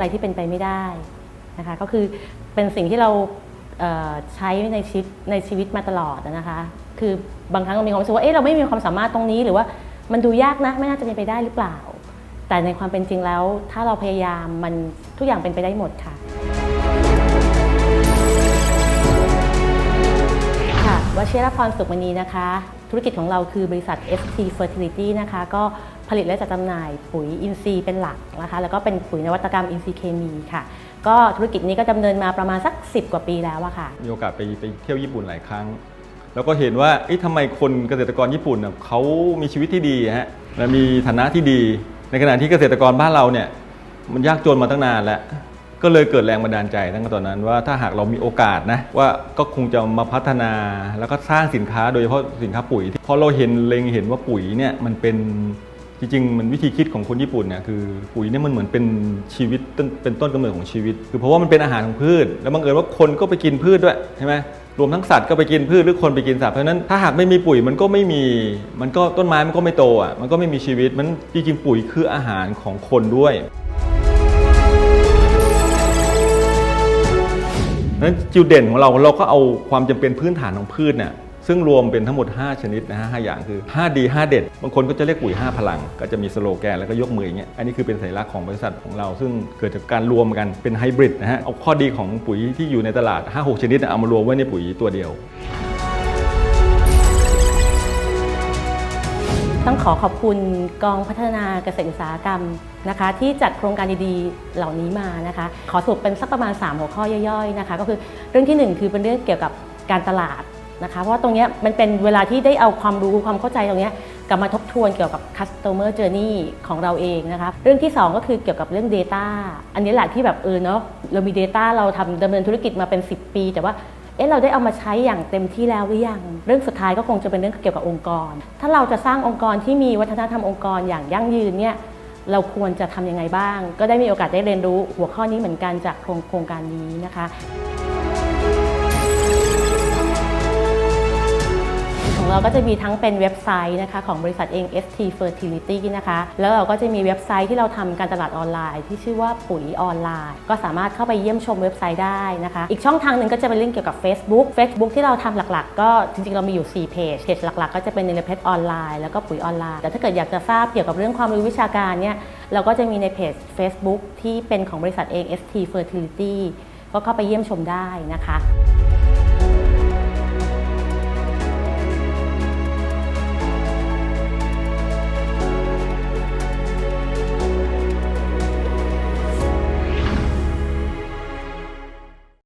อะไรที่เป็นไปไม่ได้นะคะก็คือเป็นสิ่งที่เราเใช้ในชีวิตในชีวิตมาตลอดนะคะ คือบางครั้งเรามีความรู้สึกว่าเอ๊ะเราไม่มีความสามารถตรงนี้หรือว่ามันดูยากนะไม่น่าจะเป็นไปได้หรือเปล่า แต่ในความเป็นจริงแล้ว ถ้าเราพยายามมันทุกอย่างเป็นไปได้หมดค่ะค่ะวชิรพรสุขมณีนะคะ ธุรกิจของเราคือบริษัท ST Fertility นะคะก็ผลิตและจัดจำหน่ายปุ๋ยอินทรีย์เป็นหลักนะคะแล้วก็เป็นปุ๋ยนวัตกรรมอินทรีย์เคมีค่ะ ก็ธุรกิจนี้ก็ดำเนินมาประมาณสัก 10 กว่าปีแล้วอะค่ะ มีโอกาสไปไปเที่ยวญี่ปุ่นหลายครั้ง แล้วก็เห็นว่าเอ๊ะทำไมคนเกษตรกรญี่ปุ่นน่ะเขามีชีวิตที่ดีฮะและมีฐานะที่ดี ในขณะที่เกษตรกรบ้านเราเนี่ยมันยากจนมาตั้งนานแล้ว ก็เลยเกิดแรงบันดาลใจตั้งแต่ตอนนั้นว่าถ้าหากเรามีโอกาสนะว่าก็คงจะมาพัฒนาแล้วก็สร้างสินค้าโดยเฉพาะสินค้าปุ๋ยเพราะเราเห็นเล็งเห็นว่าปุ๋ยเนี่ยมันเป็นจริงๆมันวิธีคิดของคนญี่ปุ่นเนี่ยคือปุ๋ยเนี่ยมันเหมือนเป็นชีวิตเป็นต้นกำเนิดของชีวิต คือเพราะว่ามันเป็นอาหารของพืช แล้วบังเอิญว่าคนก็ไปกินพืชด้วยใช่ไหมรวมทั้งสัตว์ก็ไปกินพืชหรือคนไปกินสัตว์เพราะนั้นถ้าหากไม่มีปุ๋ยมันก็ไม่มีมันก็ต้นไม้มันก็ไม่โตอะมันก็ไม่มีชีวิตมันจริงๆปุ๋ยคืออาหารของคนด้วย นั้นจุดเด่นของเราเราก็เอาความจำเป็นพื้นฐานของพืชเนี่ยซึ่งรวมเป็นทั้งหมด 5 ชนิดนะฮะ5อย่างคือ 5 ดี5เด็ด บางคนก็จะเรียกปุ๋ย 5 พลัง ก็จะมีสโลแกนแล้วก็ยกมืออย่างเงี้ย อันนี้คือเป็นสัญลักษณ์ของบริษัทของเรา ซึ่งเกิดจากการรวมกันเป็นไฮบริดนะฮะ เอาข้อดีของปุ๋ยที่อยู่ในตลาด 5-6 ชนิดเอามารวมไว้ในปุ๋ยตัวเดียว ต้องขอขอบคุณกองพัฒนาเกษตรอุตสาหกรรมนะคะ ที่จัดโครงการดีๆเหล่านี้มานะคะ ขอสรุปเป็นสักประมาณ 3 หัวข้อย่อยๆนะคะ ก็คือเรื่องทีหนึ่1 คือเป็นเรื่องเกี่ยวกับการตลาดนะคะ เพราะว่าตรงเนี้ยมันเป็นเวลาที่ได้เอาความรู้ความเข้าใจตรงเนี้ยกลับมาทบทวนเกี่ยวกับ customer journey ของเราเองนะคะ เรื่องที่ 2 ก็คือเกี่ยวกับเรื่อง Data อันนี้แหละที่แบบเออเนาะเรามี Data เราทำดำเนินธุรกิจมาเป็น 10 ปี แต่ว่า เอ๊ะเราได้เอามาใช้อย่างเต็มที่แล้วหรือยัง เรื่องสุดท้ายก็คงจะเป็นเรื่องเกี่ยวกับองค์กร ถ้าเราจะสร้างองค์กรที่มีวัฒนธรรมองค์กรอย่างยั่งยืนเนี่ยเราควรจะทำยังไงบ้าง ก็ได้มีโอกาสได้เรียนรู้หัวข้อนี้เหมือนกันจากโครงโครงการนี้นะคะ เราก็จะมีทั้งเป็นเว็บไซต์นะคะของบริษัทเอง ST Fertility นะคะแล้วเราก็จะมีเว็บไซต์ที่เราทำการตลาดออนไลน์ที่ชื่อว่าปุ๋ยออนไลน์ ก็สามารถเข้าไปเยี่ยมชมเว็บไซต์ได้นะคะอีกช่องทางหนึ่งก็จะเป็นเรื่องเกี่ยวกับ Facebook Facebook ที่เราทำหลักๆ ก็จริงๆ เรามีอยู่ 4 เพจเพจหลักๆ ก็จะเป็นในเพจออนไลน์แล้วก็ปุ๋ยออนไลน์ แต่ถ้าเกิดอยากจะทราบเกี่ยวกับเรื่องความรู้วิชาการเนี่ยเราก็จะมีในเพจ Facebook ที่เป็นของบริษัทเอง ST Fertility ก็เข้าไปเยี่ยมชมได้นะคะ